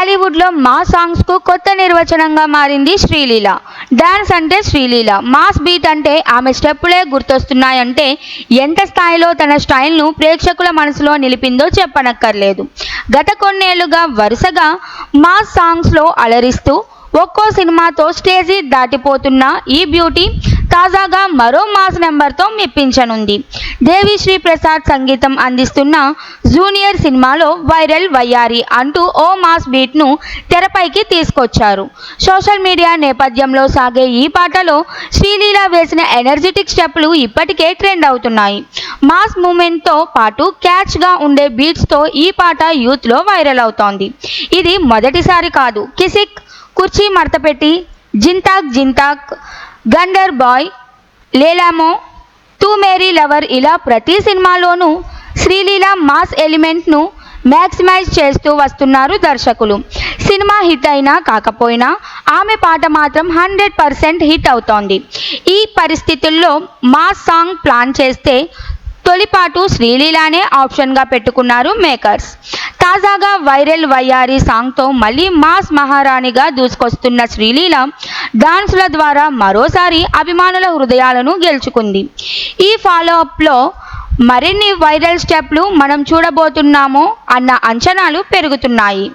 టాలీవుడ్లో మా సాంగ్స్కు కొత్త నిర్వచనంగా మారింది శ్రీలీల. డాన్స్ అంటే శ్రీలీల. మాస్ బీట్ అంటే ఆమె స్టెప్పులే గుర్తొస్తున్నాయంటే ఎంత స్థాయిలో తన స్టైల్ను ప్రేక్షకుల మనసులో నిలిపిందో చెప్పనక్కర్లేదు. గత కొన్నేళ్ళుగా వరుసగా మాస్ సాంగ్స్లో అలరిస్తూ ఒక్కో సినిమాతో స్టేజీ దాటిపోతున్న ఈ బ్యూటీ తాజాగా మరో మాస్ నెంబర్తో మెప్పించనుంది. దేవిశ్రీ ప్రసాద్ సంగీతం అందిస్తున్న జూనియర్ సినిమాలో వైరల్ వయ్యారి అంటూ ఓ మాస్ బీట్ను తెరపైకి తీసుకొచ్చారు. సోషల్ మీడియా నేపథ్యంలో సాగే ఈ పాటలో శ్రీలీల వేసిన ఎనర్జెటిక్ స్టెప్పులు ఇప్పటికే ట్రెండ్ అవుతున్నాయి. మాస్ మూమెంట్తో పాటు క్యాచ్గా ఉండే బీట్స్తో ఈ పాట యూత్లో వైరల్ అవుతోంది. ఇది మొదటిసారి కాదు కిసిక్ కుర్చీ మడతపెట్టి జింతాక్ జింతాక్ గండర్ బాయ్ లేలామో తూ మేరీ లవర్ ఇలా ప్రతి సినిమాలోనూ శ్రీలీల మాస్ ఎలిమెంట్ను మ్యాక్సిమైజ్ చేస్తూ వస్తున్నారు దర్శకులు. సినిమా హిట్ అయినా కాకపోయినా ఆమె పాట మాత్రం హండ్రెడ్ పర్సెంట్ హిట్ అవుతోంది. ఈ పరిస్థితుల్లో మాస్ సాంగ్ ప్లాన్ చేస్తే తొలిపాటు శ్రీలీలానే ఆప్షన్గా పెట్టుకున్నారు మేకర్స్. తాజాగా వైరల్ వయ్యారి సాంగ్తో మళ్ళీ మాస్ మహారాణిగా దూసుకొస్తున్న శ్రీలీల డాన్సుల ద్వారా మరోసారి అభిమానుల హృదయాలను గెలుచుకుంది. ఈ ఫాలోఅప్లో మరిన్ని వైరల్ స్టెప్లు మనం చూడబోతున్నామో అన్న అంచనాలు పెరుగుతున్నాయి.